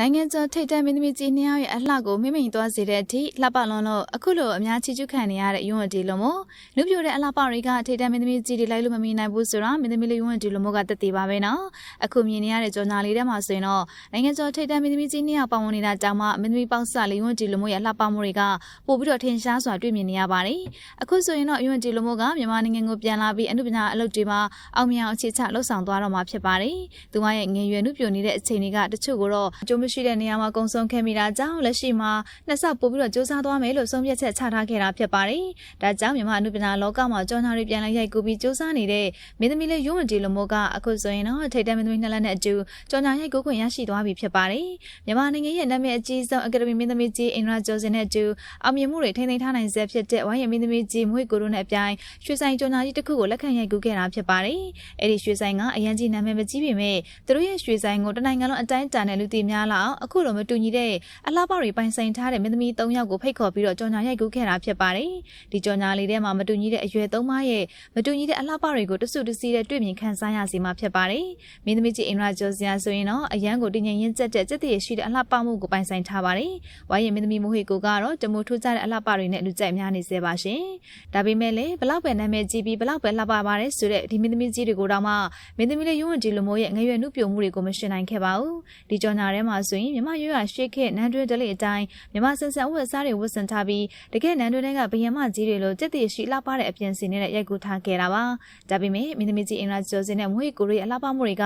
နိုင်ငံကျော်ထိတ်တန့်မင်းသမီးကြီးနှစ်ယောက်ရဲ့အလှကိုမိမိန်သွားစေတဲ့အထိလှပလွန်လို့အခုလိုအများချီကျူးခံနေရတဲ့ယွန်းဝတီလုံးမို့လူပြိုတဲ့အလှပတွေကထိတ်တန့်မင်းသမီးကြီးတွေလိုက်လို့မမီနိုင်ဘူးဆိုတော့မင်းသမီးလေးယွန်းဝတီလုံးမို့ကတက်သေးပါပဲနော်အခုမြင်နေရတဲ့ကြော်ညာလေးထဲမှာဆိုရင်တော့နိုင်ငံကျော်ထိတ်တန့်မင်းသမီးကြီးနှစ်ယောက်ပါဝင်နေတာကြောင့်မှမင်းသမီးပေါက်စလေးယွန်းဝတီလုံးမို့ရဲ့လှပမှုတွေကပို့ပြီးတော့ထင်ရှားစွာတွေ့မြင်နေရပါတယ်အခုဆိုရင်တော့ယွန်းဝတီလုံးမို့ကမြန်မာနိုင်ငံကိုပြန်လာပြီးအမှုပညာအလုပ်တွေမှာအောင်မြင်အောင်အခြေချလှုပ်ဆောင်သွားတော့မှာဖြစ်ပါတယ်သူမရဲ့ငယ်ရွယ်နုပြိုနေတဲ့အချိန်တွေကတချို့ကတော့အကျိုးမရှိတဲ့နေရာမှာကုံဆုံးခဲ့မိတာကြောင့်လက်ရှိမှာနှစ်ဆက်ပို့ပြီးတော့စူးစမ်းသွားမယ်လို့ဆုံးဖြတ်ချက်ချထားခဲ့တာဖြစ်ပါတယ်။ဒါကြောင့်မြန်မာအနုပညာလောကမှာကြော်ညာတွေပြန်လည်ရိုက်ကူပြီးစူးစမ်းနေတဲ့မင်းသမီးလေးရုံးဝင်ဒီလိုမျိုးကအခုဆိုရင်တော့ထိတ်တမင်းသမီးနှစ်လက်နဲ့အတူကြော်ညာရိုက်ကူခွင့်ရရှိသွားပြီဖြစ်ပါတယ်။မြန်မာနိုင်ငံရဲ့နာမည်အကြီးဆုံးအကယ်ဒမီမင်းသမီးကြီးအင်ဒရာဂျိုစင်နဲ့အတူအောင်မြင်မှုတွေထိန်းသိမ်းထားနိုင်စေဖြစ်တဲ့ဝိုင်းရမင်းသမီးကြီးမွေကိုတို့နဲ့အပြိုင်ရွှေဆိုင်ကြော်ညာကြီးတစ်ခုကိုလက်ခံရိုက်ကူခဲ့တာဖြစ်ပါတယ်။အဲ့ဒီရွှေဆိုင်ကအရန်ကြီးနာမည်မကြီးပေမဲ့သူတို့ရဲ့ရွှေဆိုင်ကိုတနိုင်ငံလုံးအတိုင်းအတာနဲ့လူသိများလာအောင်အခုလိုမတူညီတဲ့အလှပတွေပိုင်ဆိုင်ထားတဲ့မင်းသမီး၃ယောက်ကိုဖိတ်ခေါ်ပြီးတော့ကြော်ညာရိုက်ကူးခဲ့တာဖြစ်ပါတယ်။ဒီကြော်ညာလေးထဲမှာမတူညီတဲ့အရွယ်၃မရဲ့မတူညီတဲ့အလှပတွေကိုတစုတစည်းတဲ့တွေ့မြင်ခံစားရစီမှာဖြစ်ပါတယ်။မင်းသမီးကြီးအင်ရာဂျိုစရာဆိုရင်တော့အရန်ကိုတင်ငင်ရင်ကျက်တဲ့စက်တရရှိတဲ့အလှပမှုကိုပိုင်ဆိုင်ထားပါတယ်။ဝိုင်းရင်မင်းသမီးမိုဟေကိုကတော့တမိုထူးကြတဲ့အလှပတွေနဲ့လူကြိုက်များနေစေပါရှင်။ဒါပေမဲ့လည်းဘလောက်ပဲနာမည်ကြီးပြီးဘလောက်ပဲလှပပါတယ်ဆိုတဲ့ဒီမင်းသမီးကြီးတွေကိုတော့မှမင်းသမီးလေးရုံးဝင်ဒီလိုမျိုးရဲ့ငရွယ်နှုတ်ပြိုမှုတွေကိုမရှင်နိုင်ခဲ့ပါဘူး။ဒီကြော်ညာထဲမှာဆိုရင်မြမရွရရှေ့ခေတ်နန်းတွဲဒလိအတိုင်းမြမဆန်ဆန်ဝတ်စားတွေဝတ်ဆင်ထားပြီးတကယ်နန်းတွဲကဘယံမကြီးတွေလိုစက်တည်ရှိလှပတဲ့အပြင်စင်နဲ့ရိုက်ကူးထားခဲ့တာပါ။ဒါပေမဲ့မင်းသမီးကြီးအင်ရာကျော်စင်နဲ့မွေကိုရီအလှပမှုတွေက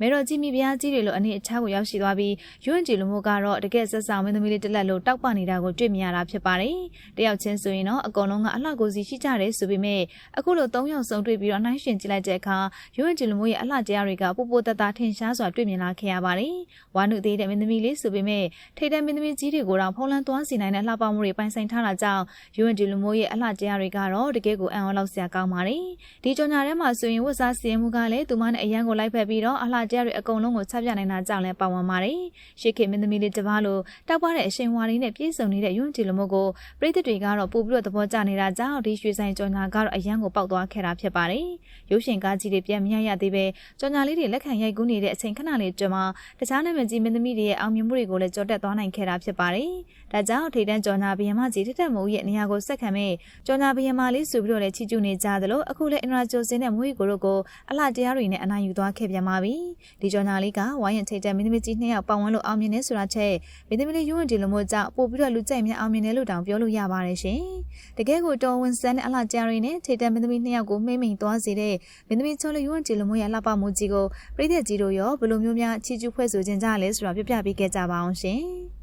မဲတော်ကြီးမိဖုရားကြီးတွေလိုအနေအချားကိုရောက်ရှိသွားပြီးရွန့်ကြည်လူမျိုးကတော့တကယ်ဆက်ဆောင်မင်းသမီးလေးတစ်လက်လိုတောက်ပနေတာကိုတွေ့မြင်ရတာဖြစ်ပါတယ်။တယောက်ချင်းဆိုရင်တော့အကုန်လုံးကအလှကိုစီရှိကြတယ်ဆိုပေမဲ့အခုလို၃ယောက်စုံတွေ့ပြီးတော့နှိုင်းရှင်ကြည့်လိုက်တဲ့အခါရွန့်ကြည်လူမျိုးရဲ့အလှတရားတွေကပိုပိုတတထင်ရှားစွာတွေ့မြင်လာခဲ့ရပါတယ်။ဝါနုသေးတဲ့မင်းသမီးလေးဆိုပေမဲ့ထိတ်တဲ့မင်းသမီးကြီးတွေကိုတော့ဖုံးလန်းသွားစီနိုင်တဲ့လှပမှုတွေပိုင်ဆိုင်ထားတာကြောင့်ယူအန်ဒီလူမျိုးရဲ့အလှတရားတွေကတော့တကယ်ကိုအံ့ဩလောက်စရာကောင်းပါတယ်။ဒီကြော်ညာထဲမှာဆိုရင်ဝတ်စားစီရင်မှုကလည်းသူမနဲ့အရန်ကိုလိုက်ဖက်ပြီးတော့အလှတရားတွေအကုန်လုံးကိုချပြနိုင်တာကြောင့်လည်းပါဝင်ပါတယ်။ရှေခေမင်းသမီးလေးတစ်ပါးလိုတောက်ပတဲ့အရှင်ဝါရီနဲ့ပြည့်စုံနေတဲ့ယူအန်ဒီလူမျိုးကိုပြည်သက်တွေကတော့ပို့ပြီးတော့သဘောကျနေတာကြောင့်ဒီရွှေဆိုင်ကြော်ညာကတော့အရန်ကိုပေါက်သွားခဲ့တာဖြစ်ပါတယ်။ရုပ်ရှင်ကားကြီးတွေပြန်မရရသေးပဲကြော်ညာလေးတွေလက်ခံရိုက်ကူးနေတဲ့အချိန်ခဏလေးတွင်မှာတခြားနာမည်ကြီးမင်းသမီးတွေရဲ့အောင်မြင်မှုတွေကိုလည်းကြော်တက်သွားနိုင်ခဲ့တာဖြစ်ပါတယ်။ဒါကြောင့်ထိတ်တန်းကြော်ညာဘီယမကြီးတက်တက်မိုးရဲ့နေရာကိုဆက်ခံမဲ့ကြော်ညာဘီယမလေးဆိုပြီးတော့လည်းချီကျူးနေကြသလိုအခုလည်းအင်ရာဂျိုစင်နဲ့မွေးကိုတို့ကိုအလှတရားတွေနဲ့အနိုင်ယူသွားခဲ့ပြန်ပါပြီ။ဒီကြော်ညာလေးကဝိုင်းရင်ထိတ်တန်းမင်းသမီးကြီးနှစ်ယောက်ပတ်ဝန်းလို့အောင်မြင်နေဆိုတာချက်မင်းသမီးလေးယူဝင်ဒီလိုမျိုးကြောင့်ပို့ပြီးတော့လူကြိုက်များအောင်မြင်တယ်လို့တောင်ပြောလို့ရပါတယ်ရှင်။တကယ်ကိုတော်ဝင်ဆန်းတဲ့အလှတရားတွေနဲ့ထိတ်တန်းမင်းသမီးနှစ်ယောက်ကိုမှိမ့်မိန်သွားစေတဲ့မင်းသမီးချောလေးယူဝင်ဒီလိုမျိုးရဲ့လှပမှုကြီးကိုပြည်သက်ကြီးတို့ရောဘယ်လိုမျိုးများချီကျူးဖွဲ့ဆိုခြင်းကြလဲဆိုတာပြပြပေးခဲ့ကြပါအောင်ရှင်။